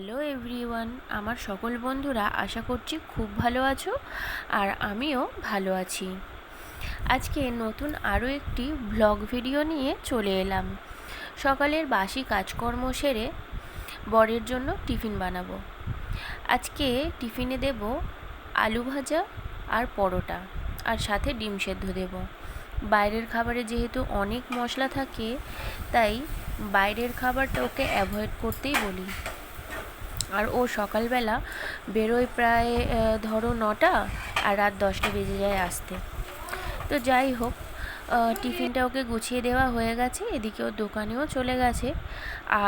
Hello everyone আমার সকল বন্ধুরা আশা করছি খুব ভালো আছো আর আমিও ভালো আছি। আজকে নতুন আরও একটি ব্লগ ভিডিও নিয়ে চলে এলাম। সকালের বাসি কাজকর্ম সেরে বরের জন্য টিফিন বানাবো। আজকে টিফিনে দেব আলু ভাজা আর পরোটা আর সাথে ডিম সেদ্ধ দেব। বাইরের খাবারে যেহেতু অনেক মশলা থাকে, তাই বাইরের খাবারটা ওকে অ্যাভয়েড করতেই বলি। আর ও সকালবেলা বেরোয় প্রায় ধরো নটা আর রাত দশটা বেজে যায় আসতে। তো যাই হোক টিফিনটা ওকে গুছিয়ে দেওয়া হয়ে গেছে, এদিকে ওর দোকানেও চলে গেছে।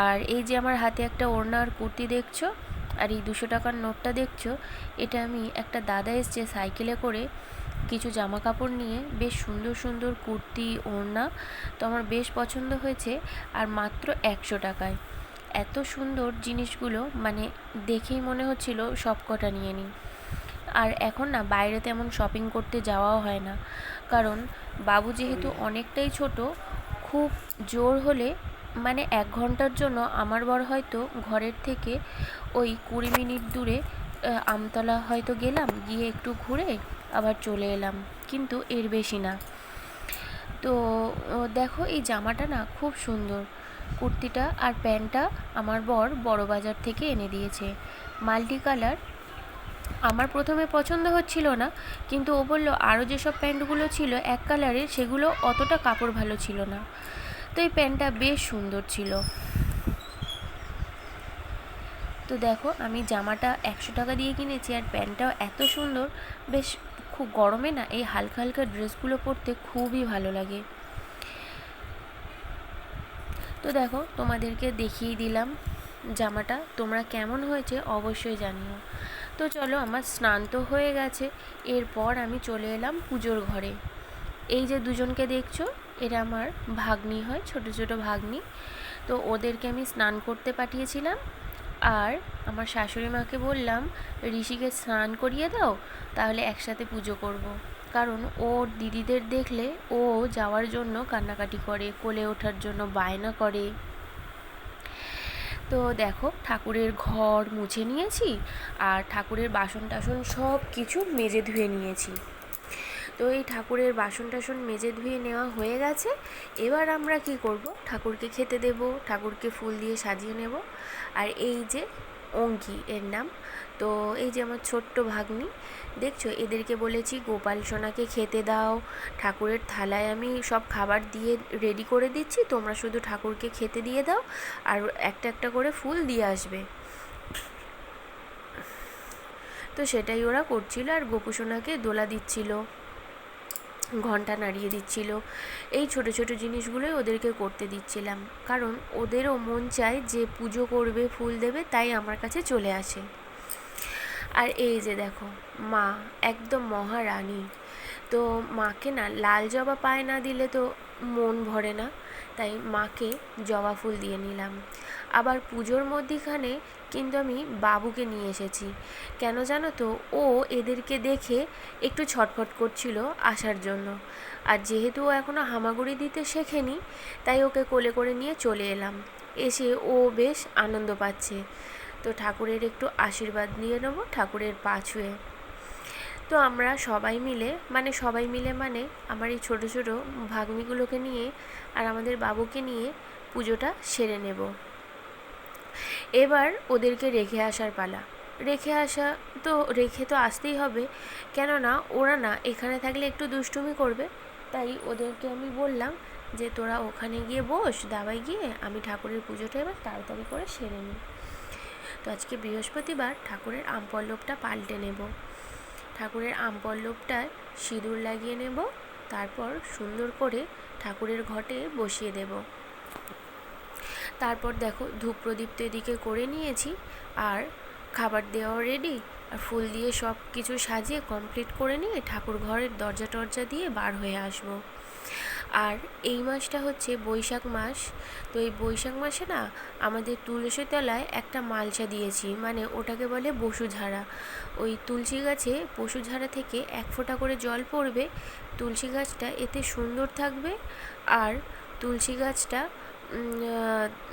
আর এই যে আমার হাতে একটা ওড়নার কুর্তি দেখছ আর এই দুশো টাকার নোটটা দেখছ, এটা আমি একটা দাদা এসছে সাইকেলে করে কিছু জামা কাপড় নিয়ে, বেশ সুন্দর সুন্দর কুর্তি, ওড়না, তো আমার বেশ পছন্দ হয়েছে, আর মাত্র একশো টাকায়। এত সুন্দর জিনিসগুলো মানে দেখেই মনে হচ্ছিল সব কটা নিয়ে নিই। আর এখন না বাইরে তেমন শপিং করতে যাওয়াও হয় না। কারণ বাবু যেহেতু অনেকটাই ছোট, খুব জোর হলে মানে এক ঘণ্টার জন্য আমার বর হয়তো ঘরের থেকে ওই কুড়ি মিনিট দূরে আমতলা হয়তো গেলাম, গিয়ে একটু ঘুরে আবার চলে এলাম। কিন্তু এর বেশি না। তো দেখো এই জামাটা না খুব সুন্দর। কুর্তিটা আর প্যান্টটা আমার বর বড় বাজার থেকে এনে দিয়েছে। Multi colour. আমার প্রথমে পছন্দ হচ্ছিল না, কিন্তু ও বলল আরও যেসব প্যান্টগুলো ছিল এক কালারের সেগুলো অতটা কাপড় ভালো ছিল না। তো এই প্যান্টটা বেশ সুন্দর ছিল। তো দেখো, আমি জামাটা একশো টাকা দিয়ে কিনেছি আর প্যান্টটাও এত সুন্দর। বেশ খুব গরমে না, এই হালকা হালকা ড্রেসগুলো পরতে খুবই ভালো লাগে। তো দেখো, তোমাদেরকে দেখিয়ে দিলাম জামাটা। তোমরা কেমন হয়েছে অবশ্যই জানিও। তো চলো, আমার স্নান তো হয়ে গেছে। এরপর আমি চলে এলাম পুজোর ঘরে। এই যে দুজনকে দেখছ, এরা আমার ভাগ্নি হয়, ছোট ছোট ভাগ্নি। তো ওদেরকে আমি স্নান করতে পাঠিয়েছিলাম। আর আমার শাশুড়ি মাকে বললাম, ঋষিকে স্নান করিয়ে দাও, তাহলে একসাথে পুজো করব। কারণ ওর দিদিদের দেখলে ও যাওয়ার জন্য কান্নাকাটি করে, কোলে ওঠার জন্য বায়না করে। তো দেখো, ঠাকুরের ঘর মুছে নিয়েছি আর ঠাকুরের বাসন টাসন সব কিছু মেজে ধুয়ে নিয়েছি। তো এই ঠাকুরের বাসন টাসন মেজে ধুয়ে নেওয়া হয়ে গেছে। এবার আমরা কি করব? ঠাকুরকে খেতে দেব, ঠাকুরকে ফুল দিয়ে সাজিয়ে নেব। আর এই যে অঙ্কি এর নাম। তো এই যে আমার ছোট্ট ভাগ্নি, দেখছ? এদেরকে বলেছি, গোপাল সোনাকে খেতে দাও, ঠাকুরের থালায় আমি সব খাবার দিয়ে রেডি করে দিচ্ছি, তোমরা শুধু ঠাকুরকে খেতে দিয়ে দাও, আর একটা একটা করে ফুল দিয়ে আসবে। তো সেটাই ওরা করছিল, আর গোপুসোনাকে দোলা দিচ্ছিল। ঘণ্টা নাড়িয়ে দিচ্ছিল। এই ছোট ছোট জিনিসগুলোই ওদেরকে করতে দিচ্ছিলাম। কারণ ওদেরও মন চায় যে পুজো করবে, ফুল দেবে, তাই আমার কাছে চলে আসে। আর এই যে দেখো, মা একদম মহারানী। তো মাকে না লাল জবা পায়ে না দিলে তো মন ভরে না। তাই মাকে জবা ফুল দিয়ে নিলাম। আবার পুজোর মধ্যিখানে কিন্তু আমি বাবুকে নিয়ে এসেছি। কেন জানো তো? ও এদেরকে দেখে একটু ছটফট করছিল আসার জন্য। আর যেহেতু ও এখনও হামাগুড়ি দিতে শেখেনি, তাই ওকে কোলে করে নিয়ে চলে এলাম। এসে ও বেশ আনন্দ পাচ্ছে। তো ঠাকুরের একটু আশীর্বাদ নিয়ে নেব ঠাকুরের পা ছুঁয়ে। তো আমরা সবাই মিলে মানে সবাই মিলে মানে আমার এই ছোটো ছোটো ভাগ্নিগুলোকে নিয়ে আর আমাদের বাবুকে নিয়ে পুজোটা সেরে নেব। এবার ওদেরকে রেখে আসার পালা। রেখে আসা তো, রেখে তো আসতেই হবে, কেননা ওরা না এখানে থাকলে একটু দুষ্টুমি করবে। তাই ওদেরকে আমি বললাম যে, তোরা ওখানে গিয়ে বস দাবাই গিয়ে আমি ঠাকুরের পুজোটা এবার তাড়াতাড়ি করে সেরে নিই। তো আজকে বৃহস্পতিবার ঠাকুরের আম পল্লবটা পাল্টে নেব। ঠাকুরের আম পল্লবটায় সিঁদুর লাগিয়ে নেব, তারপর সুন্দর করে ঠাকুরের ঘটে বসিয়ে দেব। তারপর দেখো ধূপ প্রদীপ তো এদিকে করে নিয়েছি, আর খাবার দেওয়াও রেডি আর ফুল দিয়ে সব কিছু সাজিয়ে কমপ্লিট করে নিয়ে ঠাকুর ঘরের দরজা টরজা দিয়ে বার হয়ে আসব। আর এই মাসটা হচ্ছে বৈশাখ মাস। তো এই বৈশাখ মাসে না আমাদের তুলসী তলায় একটা মালসা দিয়েছি মানে ওটাকে বলে বসুঝাড়া ওই তুলসী গাছে পশুঝাড়া থেকে এক ফোঁটা করে জল পড়বে। তুলসী গাছটা এতে সুন্দর থাকবে। আর তুলসী গাছটা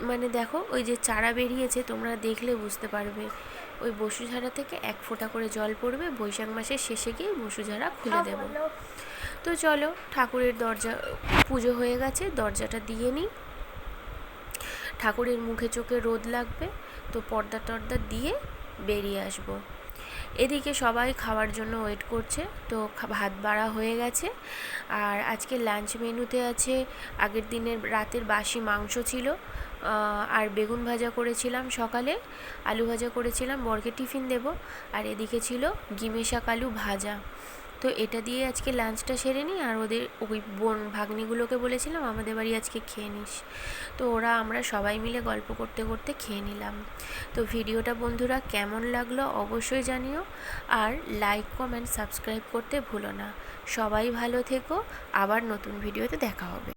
মানে দেখো ওই যে চারা বেরিয়েছে, তোমরা দেখলে বুঝতে পারবে। ওই বসুঝাড়া থেকে এক ফোঁটা করে জল পড়বে। বৈশাখ মাসের শেষে গিয়ে বসুঝাড়া খুলে দেবো। তো চলো, ঠাকুরের দরজা, পুজো হয়ে গেছে, দরজাটা দিয়ে নিই। ঠাকুরের মুখে চোখে রোদ লাগবে, তো পর্দা টর্দা দিয়ে বেরিয়ে আসব। এদিকে সবাই খাওয়ার জন্য ওয়েট করছে, তো ভাত বাড়া হয়ে গেছে। আর আজকে লাঞ্চ মেনুতে আছে, আগের দিনের রাতের বাসি মাংস ছিল আর বেগুন ভাজা করেছিলাম সকালে, আলু ভাজা করেছিলাম, বরকে টিফিন দেব। আর এদিকে ছিল গিমে শাক আলু ভাজা। তো এটা দিয়ে আজকে লাঞ্চটা সেরে নিই আর ওদের ওই বোন ভাগ্নিগুলোকে বলেছিলাম, আমাদের বাড়ি আজকে খেয়ে নিস। তো ওরা, আমরা সবাই মিলে গল্প করতে করতে খেয়ে নিলাম। তো ভিডিওটা বন্ধুরা কেমন লাগল অবশ্যই জানিও আর লাইক কমেন্ট সাবস্ক্রাইব করতে ভুলো না। সবাই ভালো থেকো, আবার নতুন ভিডিওতে দেখা হবে।